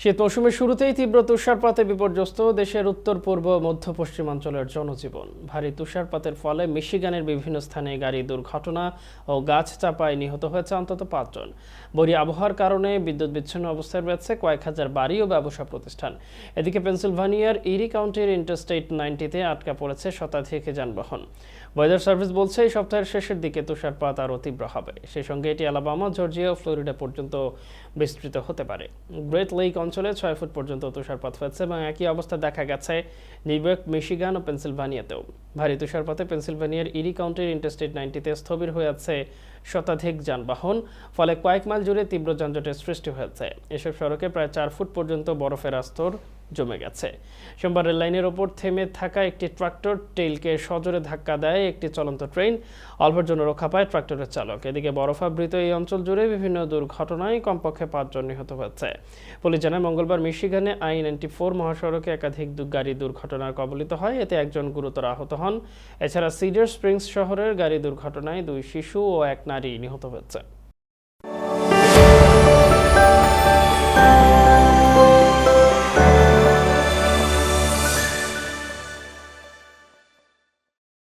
শীত মৌসুমের শুরুতেই তীব্র তুষারপাতে বিপর্যস্ত দেশের উত্তর, পূর্ব, মধ্য, পশ্চিমাঞ্চলের জনজীবন। ভারী তুষারপাতের ফলে মিশিগানের বিভিন্ন স্থানে গাড়ি দুর্ঘটনা ও গাছ চাপায় নিহত হয়েছে অন্তত পাঁচজন। বরি আবহাওয়ার কারণে বিদ্যুৎ বিচ্ছিন্ন অবস্থায় রয়েছে কয়েক হাজার বাড়ি ও ব্যবসা প্রতিষ্ঠান। এদিকে পেনসিলভানিয়ার ইরি কাউন্টির ইন্টারস্টেট নাইনটিতে আটকা পড়েছে শতাধিক যানবাহন। ওয়েদার সার্ভিস বলছে, এই সপ্তাহের শেষের দিকে তুষারপাত আরও তীব্র হবে। সেই সঙ্গে এটি আলাবামা, জর্জিয়া ও ফ্লোরিডা পর্যন্ত বিস্তৃত হতে পারে। গ্রেট লেক অঞ্চলে ছয় ফুট পর্যন্ত তুষারপাত হয়েছে এবং একই অবস্থা দেখা গেছে নিউইয়র্ক মিশিগান ও পেনসিলভানিয়াতেও। ভারী তুষারপাতে পেনসিলভানিয়ার ইরি কাউন্টির ইন্টারস্টেট নাইনটিতে স্থবির হয়ে আছে শতাধিক যানবাহন, ফলে কয়েক মাইল জুড়ে তীব্র যানজটের সৃষ্টি হয়েছে। এসব সড়কে প্রায় চার ফুট পর্যন্ত বরফের আস্তর জমে গেছে। সোমবার রেল লাইনের ওপর থেমে থাকা একটি ট্রাক্টর টেইলকে সজোরে ধাক্কা দেয় একটি চলন্ত ট্রেন। অল্পের জন্য রক্ষা পায় ট্রাক্টরের চালক। এদিকে বরফাবৃত এই অঞ্চল জুড়ে বিভিন্ন দুর্ঘটনায় কমপক্ষে পাঁচজন নিহত হয়েছে। পুলিশ জানায়, মঙ্গলবার মিশিগানে আই নাইনটি ফোর মহাসড়কে একাধিক গাড়ি দুর্ঘটনার কবলিত হয়। এতে একজন গুরুতর আহত হন। এছাড়া সিডার স্প্রিংস শহরের গাড়ি দুর্ঘটনায় দুই শিশু ও এক নারী নিহত হয়েছে।